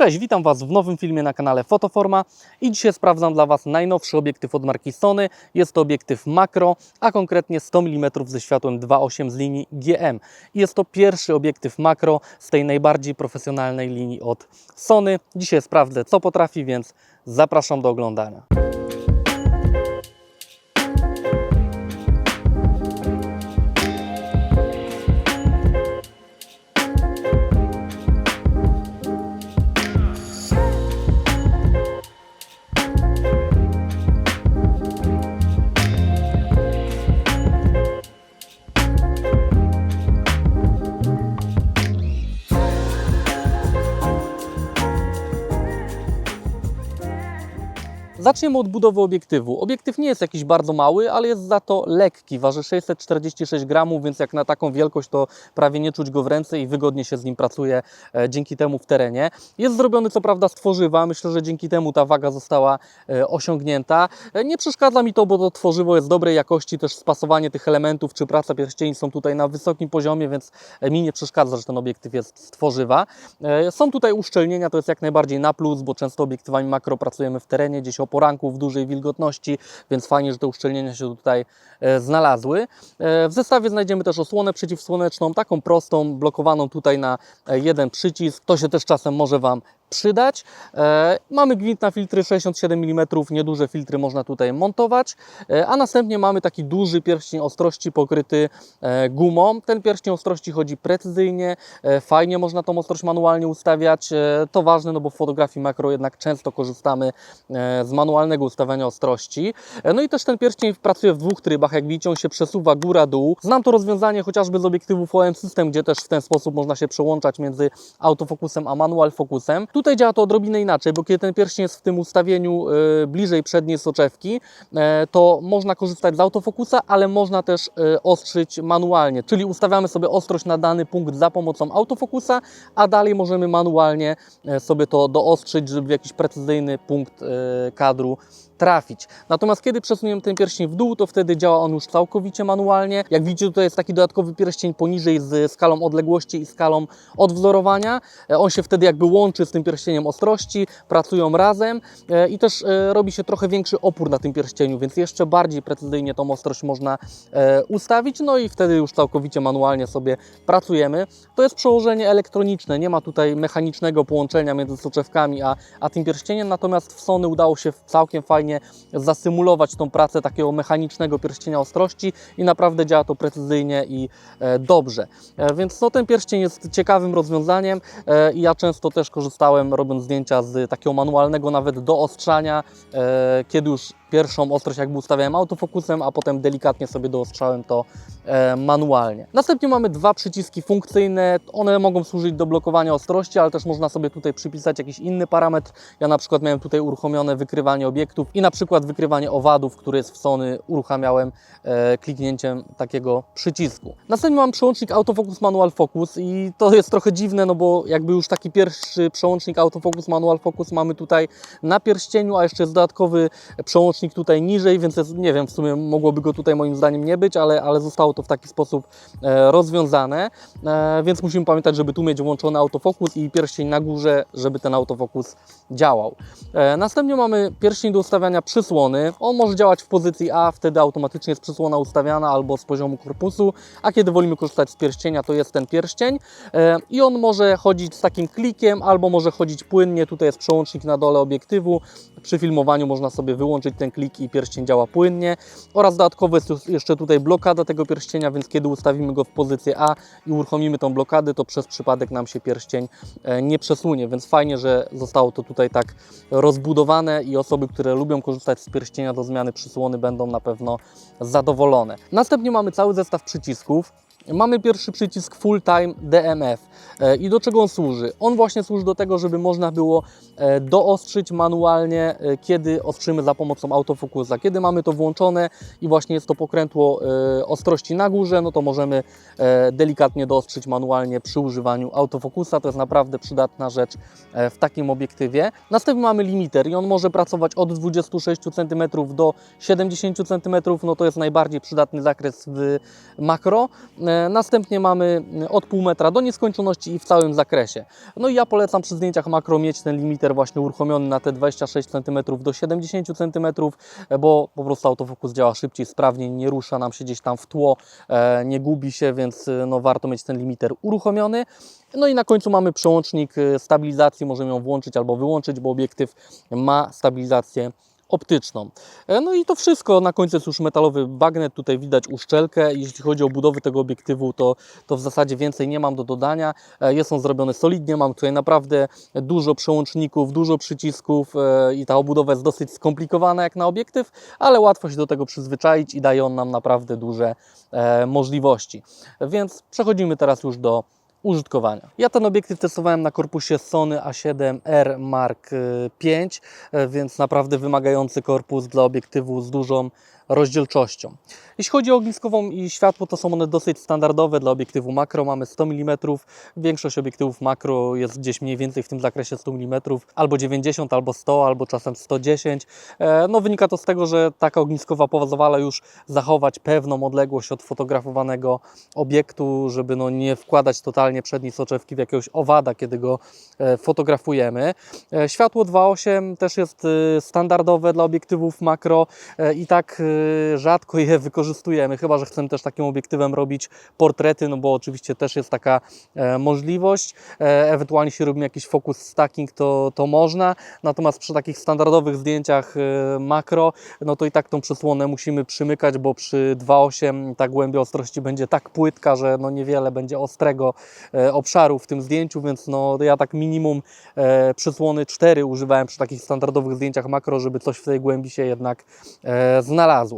Cześć, witam Was w nowym filmie na kanale Fotoforma i dzisiaj sprawdzam dla Was najnowszy obiektyw od marki Sony. Jest to obiektyw makro, a konkretnie 100 mm ze światłem 2.8 z linii GM. Jest to pierwszy obiektyw makro z tej najbardziej profesjonalnej linii od Sony. Dzisiaj sprawdzę co potrafi, więc zapraszam do oglądania. Zaczniemy od budowy obiektywu. Obiektyw nie jest jakiś bardzo mały, ale jest za to lekki. Waży 646 gramów, więc jak na taką wielkość to prawie nie czuć go w ręce i wygodnie się z nim pracuje e, dzięki temu w terenie. Jest zrobiony co prawda z tworzywa. Myślę, że dzięki temu ta waga została e, osiągnięta. E, nie przeszkadza mi to, bo to tworzywo jest dobrej jakości. Też spasowanie tych elementów czy praca pierścieni są tutaj na wysokim poziomie, więc mi nie przeszkadza, że ten obiektyw jest z tworzywa. Są tutaj uszczelnienia, to jest jak najbardziej na plus, bo często obiektywami makro pracujemy w terenie, gdzieś poranku w dużej wilgotności, więc fajnie, że te uszczelnienia się tutaj e, znalazły. E, W zestawie znajdziemy też osłonę przeciwsłoneczną, taką prostą, blokowaną tutaj na e, jeden przycisk. To się też czasem może Wam przydać. E, Mamy gwint na filtry 67 mm, nieduże filtry można tutaj montować, E, a następnie mamy taki duży pierścień ostrości pokryty e, gumą. Ten pierścień ostrości chodzi precyzyjnie, fajnie można tą ostrość manualnie ustawiać. To ważne, no bo w fotografii makro jednak często korzystamy z manualnego ustawiania ostrości. No i też ten pierścień pracuje w dwóch trybach, jak widzicie on się przesuwa góra-dół. Znam to rozwiązanie chociażby z obiektywów OM System, gdzie też w ten sposób można się przełączać między autofokusem a manual fokusem. Tutaj działa to odrobinę inaczej, bo kiedy ten pierścień jest w tym ustawieniu e, bliżej przedniej soczewki, e, to można korzystać z autofokusa, ale można też e, ostrzyć manualnie, czyli ustawiamy sobie ostrość na dany punkt za pomocą autofokusa, a dalej możemy manualnie sobie to doostrzyć, żeby w jakiś precyzyjny punkt kadru trafić. Natomiast kiedy przesuniemy ten pierścień w dół, to wtedy działa on już całkowicie manualnie. Jak widzicie, tutaj jest taki dodatkowy pierścień poniżej z skalą odległości i skalą odwzorowania. E, On się wtedy jakby łączy z tym pierścieniem ostrości, pracują razem e, i też e, robi się trochę większy opór na tym pierścieniu, więc jeszcze bardziej precyzyjnie tą ostrość można ustawić, no i wtedy już całkowicie manualnie sobie pracujemy. To jest przełożenie elektroniczne, nie ma tutaj mechanicznego połączenia między soczewkami a, a tym pierścieniem, natomiast w Sony udało się całkiem fajnie zasymulować tą pracę takiego mechanicznego pierścienia ostrości i naprawdę działa to precyzyjnie i e, dobrze. E, Więc no, ten pierścień jest ciekawym rozwiązaniem e, i ja często też korzystałem robiąc zdjęcia z takiego manualnego nawet doostrzania, e, kiedy już pierwszą ostrość jakby ustawiałem autofokusem, a potem delikatnie sobie doostrzałem to e, manualnie. Następnie mamy dwa przyciski funkcyjne. One mogą służyć do blokowania ostrości, ale też można sobie tutaj przypisać jakiś inny parametr. Ja na przykład miałem tutaj uruchomione wykrywanie obiektów i na przykład wykrywanie owadów, który jest w Sony, uruchamiałem e, kliknięciem takiego przycisku. Następnie mam przełącznik autofocus manual focus i to jest trochę dziwne, no bo jakby już taki pierwszy przełącznik autofocus manual focus mamy tutaj na pierścieniu, a jeszcze jest dodatkowy przełącznik tutaj niżej, więc jest, nie wiem, w sumie mogłoby go tutaj moim zdaniem nie być, ale, ale zostało to w taki sposób e, rozwiązane, e, więc musimy pamiętać, żeby tu mieć włączony autofokus i pierścień na górze, żeby ten autofokus działał. E, następnie mamy pierścień do ustawiania przysłony. On może działać w pozycji A, wtedy automatycznie jest przysłona ustawiana albo z poziomu korpusu, a kiedy wolimy korzystać z pierścienia, to jest ten pierścień i on może chodzić z takim klikiem, albo może chodzić płynnie. Tutaj jest przełącznik na dole obiektywu. Przy filmowaniu można sobie wyłączyć ten klik i pierścień działa płynnie. Oraz dodatkowo jest jeszcze tutaj blokada tego pierścienia, więc kiedy ustawimy go w pozycję A i uruchomimy tą blokadę, to przez przypadek nam się pierścień e, nie przesunie, więc fajnie, że zostało to tutaj tak rozbudowane i osoby, które lubią korzystać z pierścienia do zmiany przysłony będą na pewno zadowolone. Następnie mamy cały zestaw przycisków. Mamy pierwszy przycisk Full Time DMF. E, I do czego on służy? On właśnie służy do tego, żeby można było e, doostrzyć manualnie, e, kiedy ostrzymy za pomocą autofokusa. Kiedy mamy to włączone i właśnie jest to pokrętło ostrości na górze, no to możemy delikatnie doostrzyć manualnie przy używaniu autofokusa. To jest naprawdę przydatna rzecz w takim obiektywie. Następnie mamy limiter i on może pracować od 26 cm do 70 cm. No to jest najbardziej przydatny zakres w makro. Następnie mamy od pół metra do nieskończoności i w całym zakresie. No i ja polecam przy zdjęciach makro mieć ten limiter właśnie uruchomiony na te 26 cm do 70 cm, e, bo po prostu autofokus działa szybciej, sprawniej, nie rusza nam się gdzieś tam w tło, e, nie gubi się, więc e, no, warto mieć ten limiter uruchomiony. No i na końcu mamy przełącznik stabilizacji, możemy ją włączyć albo wyłączyć, bo obiektyw ma stabilizację optyczną. E, No i to wszystko, na końcu jest już metalowy bagnet, tutaj widać uszczelkę. Jeśli chodzi o budowę tego obiektywu, to, to w zasadzie więcej nie mam do dodania. E, Jest on zrobiony solidnie, mam tutaj naprawdę dużo przełączników, dużo przycisków e, i ta obudowa jest dosyć skomplikowana jak na obiektyw, ale łatwo się do tego przyzwyczaić i daje on nam naprawdę duże możliwości. Więc przechodzimy teraz już do użytkowania. Ja ten obiektyw testowałem na korpusie Sony A7R Mark V, e, więc naprawdę wymagający korpus dla obiektywu z dużą rozdzielczością. Jeśli chodzi o ogniskową i światło, to są one dosyć standardowe dla obiektywu makro. Mamy 100 mm. Większość obiektywów makro jest gdzieś mniej więcej w tym zakresie 100 mm, albo 90, albo 100, albo czasem 110. E, No, wynika to z tego, że taka ogniskowa pozwala już zachować pewną odległość od fotografowanego obiektu, żeby no nie wkładać totalnie przedniej soczewki w jakiegoś owada, kiedy go e, fotografujemy. E, Światło 2.8 też jest standardowe dla obiektywów makro i tak rzadko je wykorzystujemy, chyba że chcemy też takim obiektywem robić portrety, no bo oczywiście też jest taka e, możliwość. E, Ewentualnie jeśli robimy jakiś focus stacking, to, to można, natomiast przy takich standardowych zdjęciach e, makro, no to i tak tą przysłonę musimy przymykać, bo przy 2.8 ta głębia ostrości będzie tak płytka, że no niewiele będzie ostrego obszaru w tym zdjęciu, więc no ja tak minimum przysłony 4 używałem przy takich standardowych zdjęciach makro, żeby coś w tej głębi się jednak znalazło.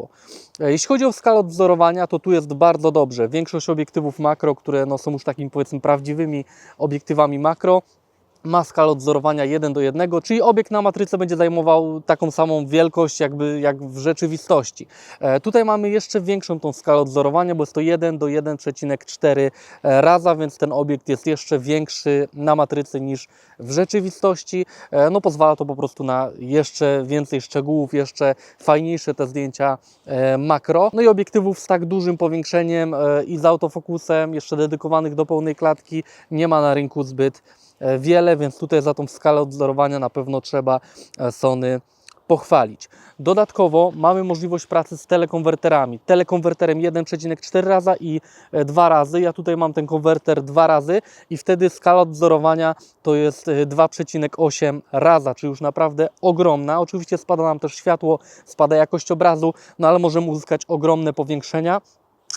E, Jeśli chodzi o skalę odwzorowania, to tu jest bardzo dobrze. Większość obiektywów makro, które no, są już takimi powiedzmy prawdziwymi obiektywami makro, ma skalę odwzorowania 1 do 1, czyli obiekt na matryce będzie zajmował taką samą wielkość jakby jak w rzeczywistości. E, tutaj mamy jeszcze większą tą skalę odwzorowania, bo jest to 1 do 1,4 raza, więc ten obiekt jest jeszcze większy na matrycy niż w rzeczywistości. E, no pozwala to po prostu na jeszcze więcej szczegółów, jeszcze fajniejsze te zdjęcia e, makro. No i obiektywów z tak dużym powiększeniem e, i z autofokusem, jeszcze dedykowanych do pełnej klatki, nie ma na rynku zbyt e, wiele, więc tutaj za tą skalę odwzorowania na pewno trzeba e, Sony pochwalić. Dodatkowo mamy możliwość pracy z telekonwerterami. Telekonwerterem 1,4 raza i e, dwa razy. Ja tutaj mam ten konwerter dwa razy i wtedy skala odwzorowania to jest e, 2,8 raza, czyli już naprawdę ogromna. Oczywiście spada nam też światło, spada jakość obrazu, no ale możemy uzyskać ogromne powiększenia.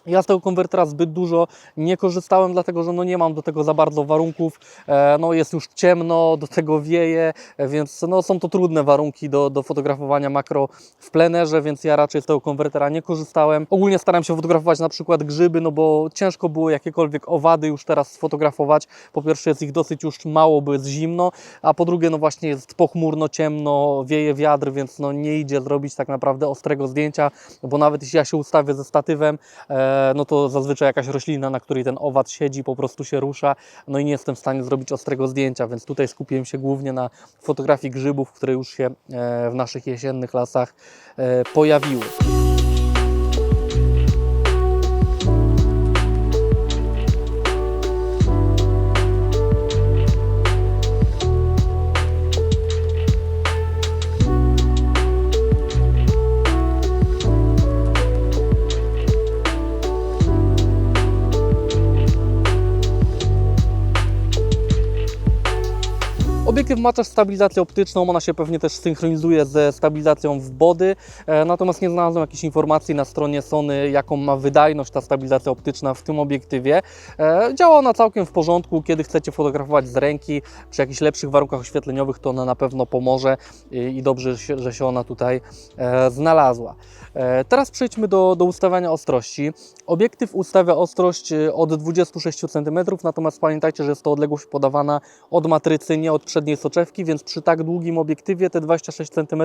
Ja z tego konwertera zbyt dużo nie korzystałem, dlatego że no nie mam do tego za bardzo warunków. E, no jest już ciemno, do tego wieje, e, więc no są to trudne warunki do, do fotografowania makro w plenerze, więc ja raczej z tego konwertera nie korzystałem. Ogólnie staram się fotografować na przykład grzyby, no bo ciężko było jakiekolwiek owady już teraz sfotografować. Po pierwsze jest ich dosyć już mało, bo jest zimno, a po drugie no właśnie jest pochmurno, ciemno, wieje wiatr, więc no nie idzie zrobić tak naprawdę ostrego zdjęcia, bo nawet jeśli ja się ustawię ze statywem, e, no to zazwyczaj jakaś roślina, na której ten owad siedzi, po prostu się rusza, no i nie jestem w stanie zrobić ostrego zdjęcia, więc tutaj skupiłem się głównie na fotografii grzybów, które już się e, w naszych jesiennych lasach e, pojawiły. Ma też stabilizację optyczną, ona się pewnie też synchronizuje ze stabilizacją w body, e, natomiast nie znalazłem jakiejś informacji na stronie Sony, jaką ma wydajność ta stabilizacja optyczna w tym obiektywie. E, Działa ona całkiem w porządku, kiedy chcecie fotografować z ręki, przy jakichś lepszych warunkach oświetleniowych, to ona na pewno pomoże i, dobrze, że się- ona tutaj e, znalazła. Teraz przejdźmy do, do ustawiania ostrości. Obiektyw ustawia ostrość od 26 cm, natomiast pamiętajcie, że jest to odległość podawana od matrycy, nie od przedniej soczewki soczewki, więc przy tak długim obiektywie te 26 cm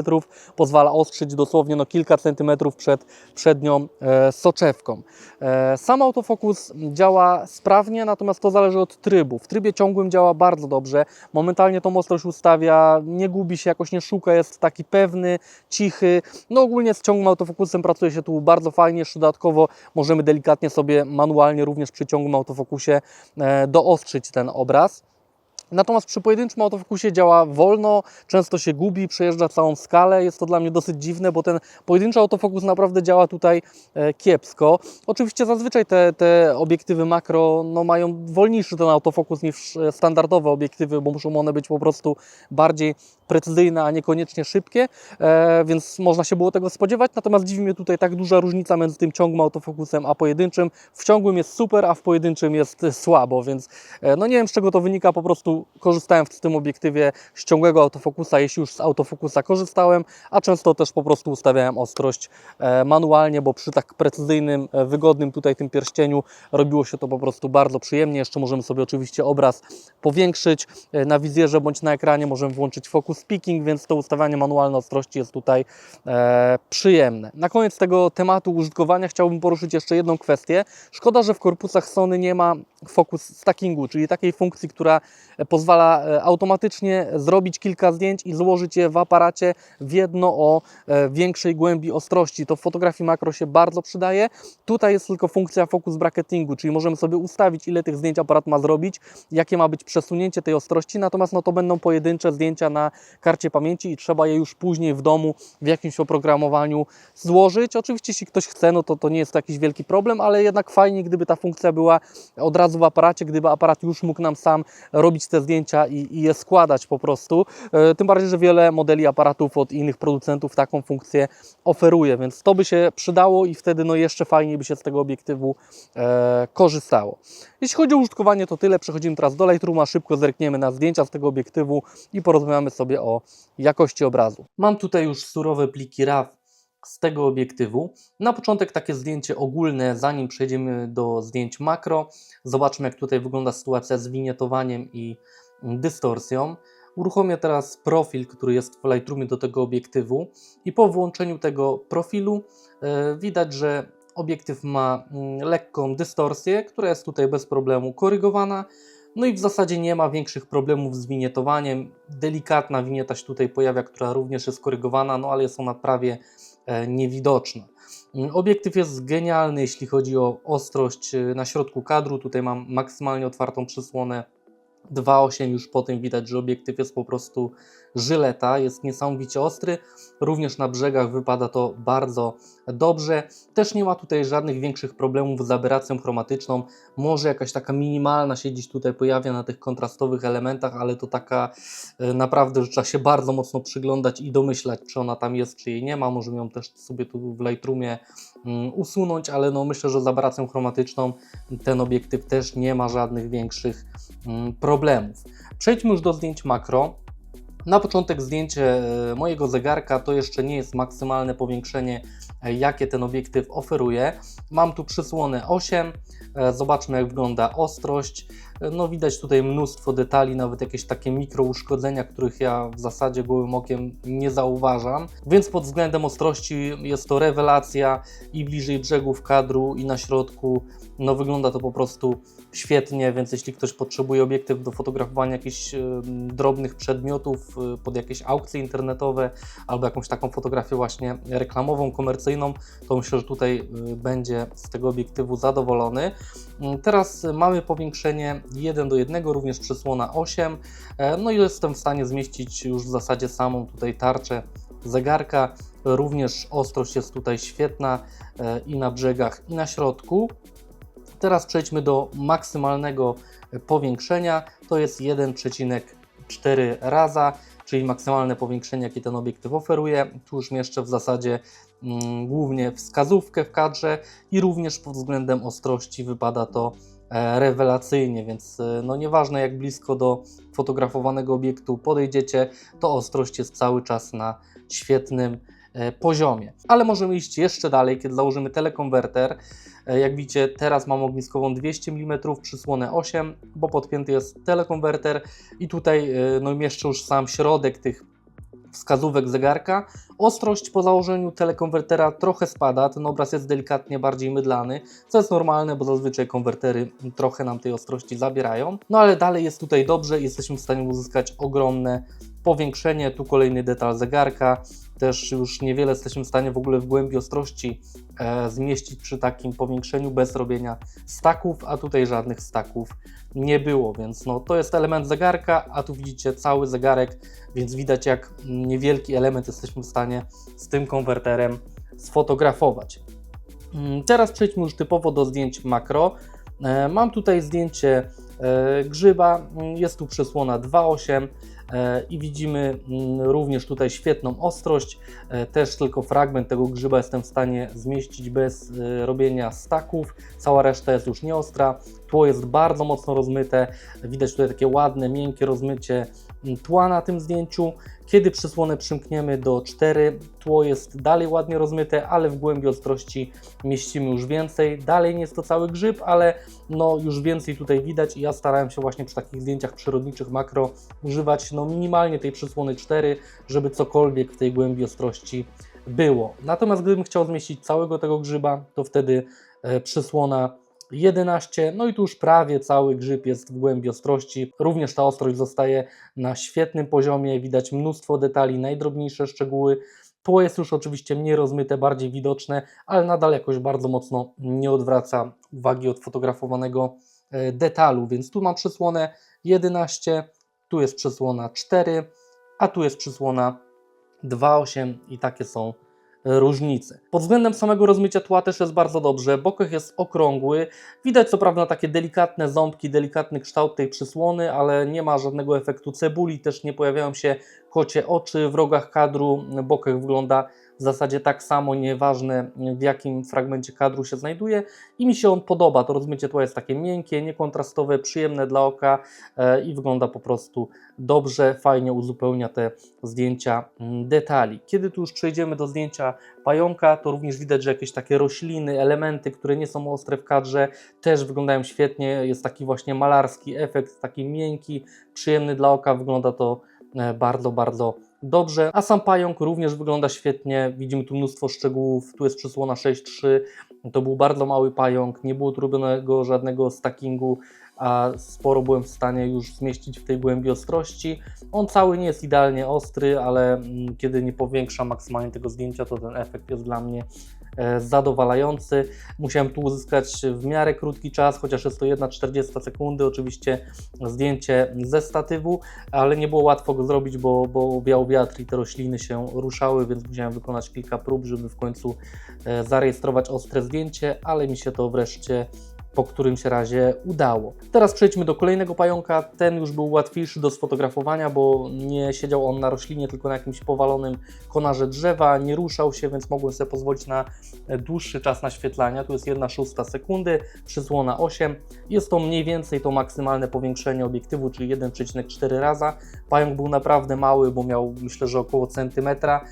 pozwala ostrzyć dosłownie no, kilka centymetrów przed przednią e, soczewką. E, sam autofokus działa sprawnie, natomiast to zależy od trybu. W trybie ciągłym działa bardzo dobrze. Momentalnie tą ostrość ustawia, nie gubi się, jakoś nie szuka, jest taki pewny, cichy. No ogólnie z ciągłym autofokusem pracuje się tu bardzo fajnie. Jeszcze dodatkowo możemy delikatnie sobie manualnie również przy ciągłym autofokusie e, doostrzyć ten obraz. Natomiast przy pojedynczym autofokusie działa wolno, często się gubi, przejeżdża całą skalę. Jest to dla mnie dosyć dziwne, bo ten pojedynczy autofokus naprawdę działa tutaj e, kiepsko. Oczywiście zazwyczaj te, te obiektywy makro no, mają wolniejszy ten autofokus niż e, standardowe obiektywy, bo muszą one być po prostu bardziej precyzyjne, a niekoniecznie szybkie, e, więc można się było tego spodziewać. Natomiast dziwi mnie tutaj tak duża różnica między tym ciągłym autofokusem a pojedynczym. W ciągłym jest super, a w pojedynczym jest słabo, więc no nie wiem z czego to wynika, po prostu korzystałem w tym obiektywie z ciągłego autofokusa, jeśli już z autofokusa korzystałem, a często też po prostu ustawiałem ostrość e, manualnie, bo przy tak precyzyjnym, e, wygodnym tutaj tym pierścieniu robiło się to po prostu bardzo przyjemnie. Jeszcze możemy sobie oczywiście obraz powiększyć e, na wizjerze bądź na ekranie, możemy włączyć focus picking, więc to ustawianie manualne ostrości jest tutaj e, przyjemne. Na koniec tego tematu użytkowania chciałbym poruszyć jeszcze jedną kwestię. Szkoda, że w korpusach Sony nie ma focus stackingu, czyli takiej funkcji, która pozwala e, automatycznie zrobić kilka zdjęć i złożyć je w aparacie w jedno o e, większej głębi ostrości. To w fotografii makro się bardzo przydaje. Tutaj jest tylko funkcja focus bracketingu, czyli możemy sobie ustawić, ile tych zdjęć aparat ma zrobić, jakie ma być przesunięcie tej ostrości, natomiast no to będą pojedyncze zdjęcia na karcie pamięci i trzeba je już później w domu w jakimś oprogramowaniu złożyć. Oczywiście, jeśli ktoś chce, no to to nie jest to jakiś wielki problem, ale jednak fajnie, gdyby ta funkcja była od razu w aparacie, gdyby aparat już mógł nam sam robić te zdjęcia i, i je składać po prostu. E, Tym bardziej, że wiele modeli aparatów od innych producentów taką funkcję oferuje, więc to by się przydało i wtedy no jeszcze fajniej by się z tego obiektywu e, korzystało. Jeśli chodzi o użytkowanie, to tyle. Przechodzimy teraz do Lightrooma, szybko zerkniemy na zdjęcia z tego obiektywu i porozmawiamy sobie o jakości obrazu. Mam tutaj już surowe pliki RAW z tego obiektywu. Na początek takie zdjęcie ogólne, zanim przejdziemy do zdjęć makro. Zobaczmy, jak tutaj wygląda sytuacja z winietowaniem i dystorsją. Uruchomię teraz profil, który jest w Lightroomie do tego obiektywu i po włączeniu tego profilu e, widać, że obiektyw ma mm, lekką dystorsję, która jest tutaj bez problemu korygowana. No i w zasadzie nie ma większych problemów z winietowaniem. Delikatna winieta się tutaj pojawia, która również jest korygowana, no ale jest ona prawie e, niewidoczna. Mm, Obiektyw jest genialny, jeśli chodzi o ostrość e, na środku kadru. Tutaj mam maksymalnie otwartą przysłonę 2.8 już po tym widać, że obiektyw jest po prostu żyleta, jest niesamowicie ostry. Również na brzegach wypada to bardzo dobrze. Też nie ma tutaj żadnych większych problemów z aberracją chromatyczną. Może jakaś taka minimalna się gdzieś tutaj pojawia na tych kontrastowych elementach, ale to taka e, naprawdę, że trzeba się bardzo mocno przyglądać i domyślać, czy ona tam jest, czy jej nie ma. Możemy ją też sobie tu w Lightroomie mm, usunąć, ale no myślę, że z aberracją chromatyczną ten obiektyw też nie ma żadnych większych mm, problemów. Przejdźmy już do zdjęć makro. Na początek zdjęcie e, mojego zegarka to jeszcze nie jest maksymalne powiększenie, e, jakie ten obiektyw oferuje. Mam tu przysłonę 8. E, Zobaczmy, jak wygląda ostrość. No, widać tutaj mnóstwo detali, nawet jakieś takie mikro uszkodzenia, których ja w zasadzie gołym okiem nie zauważam. Więc pod względem ostrości jest to rewelacja i bliżej brzegów kadru, i na środku. No, wygląda to po prostu świetnie, więc jeśli ktoś potrzebuje obiektyw do fotografowania jakichś drobnych przedmiotów e, pod jakieś aukcje internetowe albo jakąś taką fotografię właśnie reklamową, komercyjną, to myślę, że tutaj e, będzie z tego obiektywu zadowolony. Mm, Teraz mamy powiększenie 1 do 1, również przysłona 8. E, No i jestem w stanie zmieścić już w zasadzie samą tutaj tarczę zegarka. Również ostrość jest tutaj świetna e, i na brzegach, i na środku. Teraz przejdźmy do maksymalnego powiększenia. To jest 1,4 raza, czyli maksymalne powiększenie, jakie ten obiektyw oferuje. Tu już mieszczę w zasadzie mm, głównie wskazówkę w kadrze i również pod względem ostrości wypada to rewelacyjnie, więc e, no nieważne jak blisko do fotografowanego obiektu podejdziecie, to ostrość jest cały czas na świetnym e, poziomie. Ale możemy iść jeszcze dalej, kiedy założymy telekonwerter. E, Jak widzicie, teraz mam ogniskową 200 mm, przysłonę 8, bo podpięty jest telekonwerter i tutaj e, no, mieszczę już sam środek tych wskazówek zegarka. Ostrość po założeniu telekonwertera trochę spada, ten obraz jest delikatnie bardziej mydlany, co jest normalne, bo zazwyczaj konwertery trochę nam tej ostrości zabierają. No ale dalej jest tutaj dobrze, jesteśmy w stanie uzyskać ogromne powiększenie, tu kolejny detal zegarka, też już niewiele jesteśmy w stanie w ogóle w głębi ostrości e, zmieścić przy takim powiększeniu bez robienia staków, a tutaj żadnych staków nie było, więc no, to jest element zegarka, a tu widzicie cały zegarek, więc widać jak niewielki element jesteśmy w stanie z tym konwerterem sfotografować. Mm, Teraz przejdźmy już typowo do zdjęć makro. E, Mam tutaj zdjęcie e, grzyba, jest tu przysłona 2.8 e, i widzimy mm, również tutaj świetną ostrość. E, Też tylko fragment tego grzyba jestem w stanie zmieścić bez e, robienia staków. Cała reszta jest już nieostra. Tło jest bardzo mocno rozmyte. Widać tutaj takie ładne, miękkie rozmycie tła na tym zdjęciu. Kiedy przysłonę przymkniemy do 4, tło jest dalej ładnie rozmyte, ale w głębi ostrości mieścimy już więcej. Dalej nie jest to cały grzyb, ale no już więcej tutaj widać i ja starałem się właśnie przy takich zdjęciach przyrodniczych makro używać no minimalnie tej przysłony 4, żeby cokolwiek w tej głębi ostrości było. Natomiast gdybym chciał zmieścić całego tego grzyba, to wtedy e, przysłona 11, no i tu już prawie cały grzyb jest w głębi ostrości. Również ta ostrość zostaje na świetnym poziomie, widać mnóstwo detali, najdrobniejsze szczegóły. Tło jest już oczywiście mniej rozmyte, bardziej widoczne, ale nadal jakoś bardzo mocno nie odwraca uwagi od fotografowanego e, detalu, więc tu mam przysłonę 11, tu jest przysłona 4, a tu jest przysłona 2,8 i takie są różnice. Pod względem samego rozmycia tła też jest bardzo dobrze. Bokech jest okrągły. Widać co prawda takie delikatne ząbki, delikatny kształt tej przysłony, ale nie ma żadnego efektu cebuli, też nie pojawiają się kocie oczy w rogach kadru. Bokech wygląda w zasadzie tak samo, nieważne w jakim fragmencie kadru się znajduje i mi się on podoba. To rozmycie tła jest takie miękkie, niekontrastowe, przyjemne dla oka e, i wygląda po prostu dobrze, fajnie uzupełnia te zdjęcia mm, detali. Kiedy tu już przejdziemy do zdjęcia pająka, to również widać, że jakieś takie rośliny, elementy, które nie są ostre w kadrze, też wyglądają świetnie. Jest taki właśnie malarski efekt, taki miękki, przyjemny dla oka. Wygląda to bardzo, bardzo dobrze. A sam pająk również wygląda świetnie. Widzimy tu mnóstwo szczegółów. Tu jest przysłona 6.3. To był bardzo mały pająk. Nie było tu robionego żadnego stackingu a sporo byłem w stanie już zmieścić w tej głębi ostrości. On cały nie jest idealnie ostry, ale mm, kiedy nie powiększam maksymalnie tego zdjęcia, to ten efekt jest dla mnie e, zadowalający. Musiałem tu uzyskać w miarę krótki czas, chociaż jest to 1,40 sekundy, oczywiście zdjęcie ze statywu, ale nie było łatwo go zrobić, bo, bo wiał wiatr i te rośliny się ruszały, więc musiałem wykonać kilka prób, żeby w końcu e, zarejestrować ostre zdjęcie, ale mi się to wreszcie po którymś razie udało. Teraz przejdźmy do kolejnego pająka. Ten już był łatwiejszy do sfotografowania, bo nie siedział on na roślinie, tylko na jakimś powalonym konarze drzewa, nie ruszał się, więc mogłem sobie pozwolić na dłuższy czas naświetlania. Tu jest 1 szósta sekundy, przysłona 8. Jest to mniej więcej to maksymalne powiększenie obiektywu, czyli 1,4 raza. Pająk był naprawdę mały, bo miał myślę, że około centymetra,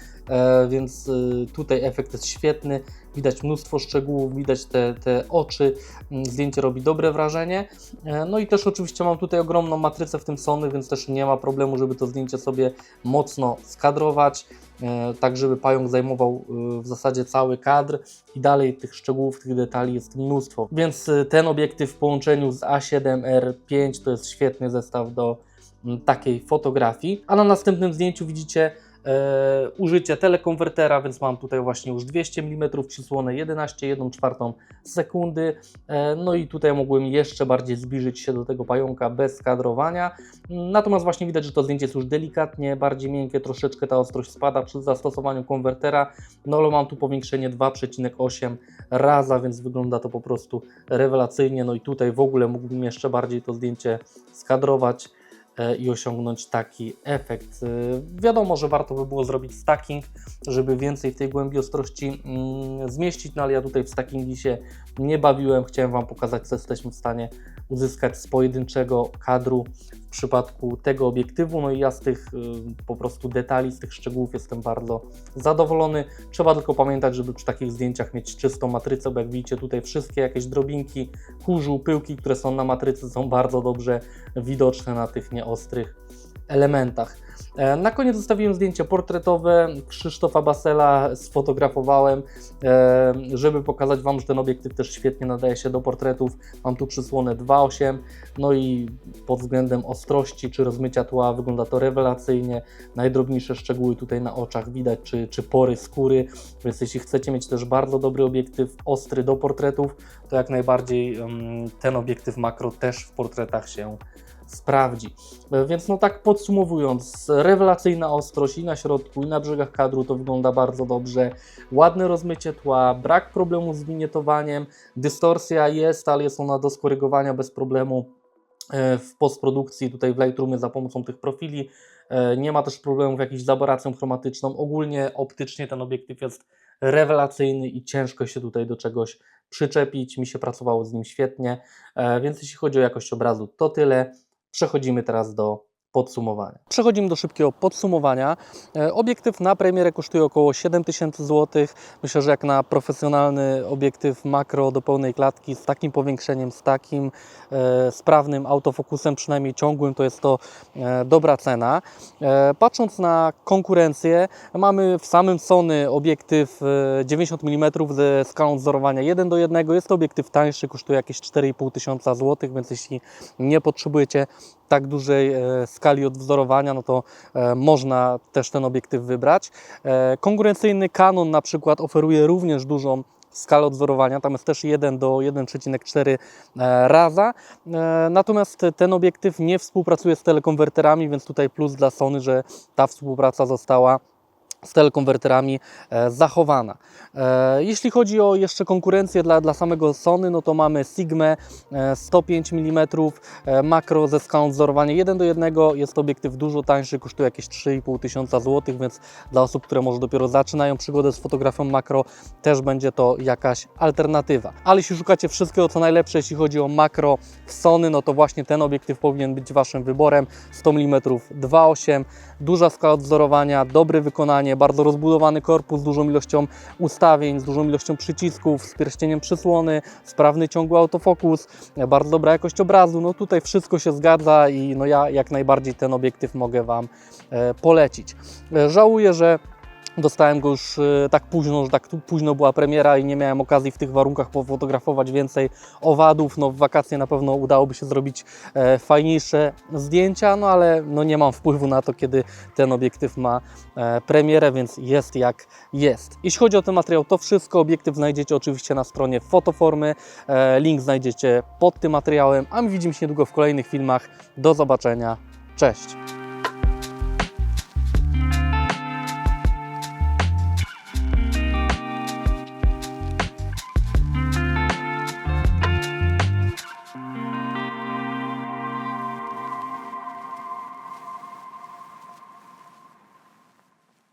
więc e, tutaj efekt jest świetny. Widać mnóstwo szczegółów, widać te, te oczy. Mm, Zdjęcie robi dobre wrażenie. E, No i też oczywiście mam tutaj ogromną matrycę w tym Sony, więc też nie ma problemu, żeby to zdjęcie sobie mocno skadrować, e, tak żeby pająk zajmował e, w zasadzie cały kadr i dalej tych szczegółów, tych detali jest mnóstwo. Więc e, ten obiektyw w połączeniu z A7R5 to jest świetny zestaw do mm, takiej fotografii. A na następnym zdjęciu widzicie e, użycie telekonwertera, więc mam tutaj właśnie już 200 mm przysłonę 11,1 sekundy. E, no i tutaj mogłem jeszcze bardziej zbliżyć się do tego pająka bez kadrowania. Natomiast właśnie widać, że to zdjęcie jest już delikatnie bardziej miękkie, troszeczkę ta ostrość spada przy zastosowaniu konwertera. No ale mam tu powiększenie 2,8 raza, więc wygląda to po prostu rewelacyjnie. No i tutaj w ogóle mógłbym jeszcze bardziej to zdjęcie skadrować i osiągnąć taki efekt. E, Wiadomo, że warto by było zrobić stacking, żeby więcej w tej głębi ostrości mm, zmieścić, no ale ja tutaj w stackingi się nie bawiłem. Chciałem Wam pokazać, co jesteśmy w stanie uzyskać z pojedynczego kadru w przypadku tego obiektywu. No i ja z tych y, po prostu detali, z tych szczegółów jestem bardzo zadowolony. Trzeba tylko pamiętać, żeby przy takich zdjęciach mieć czystą matrycę, bo jak widzicie tutaj wszystkie jakieś drobinki, kurzu, pyłki, które są na matrycy są bardzo dobrze widoczne na tych nieostrych elementach. E, Na koniec zostawiłem zdjęcie portretowe Krzysztofa Basela, sfotografowałem, e, żeby pokazać Wam, że ten obiektyw też świetnie nadaje się do portretów. Mam tu przysłonę 2.8, no i pod względem ostrości czy rozmycia tła wygląda to rewelacyjnie. Najdrobniejsze szczegóły tutaj na oczach widać, czy, czy pory skóry, więc jeśli chcecie mieć też bardzo dobry obiektyw, ostry do portretów, to jak najbardziej mm, ten obiektyw makro też w portretach się sprawdzi. E, Więc no tak podsumowując, rewelacyjna ostrość i na środku, i na brzegach kadru to wygląda bardzo dobrze. Ładne rozmycie tła, brak problemu z winietowaniem, dystorsja jest, ale jest ona do skorygowania bez problemu e, w postprodukcji, tutaj w Lightroomie za pomocą tych profili. E, Nie ma też problemów jakichś z aberracją chromatyczną. Ogólnie optycznie ten obiektyw jest rewelacyjny i ciężko się tutaj do czegoś przyczepić. Mi się pracowało z nim świetnie, więc jeśli chodzi o jakość obrazu, to tyle. Przechodzimy teraz do podsumowania. Przechodzimy do szybkiego podsumowania. E, Obiektyw na premierę kosztuje około 7000 zł. Myślę, że jak na profesjonalny obiektyw makro do pełnej klatki z takim powiększeniem, z takim e, sprawnym autofokusem, przynajmniej ciągłym, to jest to e, dobra cena. E, patrząc na konkurencję, mamy w samym Sony obiektyw e, 90 mm ze skalą wzorowania 1 do 1. Jest to obiektyw tańszy, kosztuje jakieś 4,5 tysiąca złotych, więc jeśli nie potrzebujecie tak dużej e, skali odwzorowania, no to e, można też ten obiektyw wybrać. E, konkurencyjny Canon na przykład oferuje również dużą skalę odwzorowania, tam jest też 1 do 1,4 e, raza. Natomiast ten obiektyw nie współpracuje z telekonwerterami, więc tutaj plus dla Sony, że ta współpraca została z telekonwerterami e, zachowana. E, jeśli chodzi o jeszcze konkurencję dla, dla samego Sony, no to mamy Sigma e, 105 mm e, makro ze skalą wzorowania 1 do 1. Jest to obiektyw dużo tańszy, kosztuje jakieś 3,5 tysiąca złotych, więc dla osób, które może dopiero zaczynają przygodę z fotografią makro, też będzie to jakaś alternatywa. Ale jeśli szukacie wszystkiego, co najlepsze, jeśli chodzi o makro w Sony, no to właśnie ten obiektyw powinien być Waszym wyborem. 100 mm 2.8, duża skala odwzorowania, dobre wykonanie, bardzo rozbudowany korpus z dużą ilością ustawień, z dużą ilością przycisków, z pierścieniem przysłony, sprawny ciągły autofokus, bardzo dobra jakość obrazu. No tutaj wszystko się zgadza i no ja jak najbardziej ten obiektyw mogę Wam e, polecić. E, Żałuję, że Dostałem go już e, tak późno, że tak późno była premiera i nie miałem okazji w tych warunkach pofotografować więcej owadów. No w wakacje na pewno udałoby się zrobić e, fajniejsze zdjęcia, no ale no nie mam wpływu na to, kiedy ten obiektyw ma e, premierę, więc jest jak jest. Jeśli chodzi o ten materiał, to wszystko. Obiektyw znajdziecie oczywiście na stronie Fotoformy. Link znajdziecie pod tym materiałem, a my widzimy się niedługo w kolejnych filmach. Do zobaczenia. Cześć!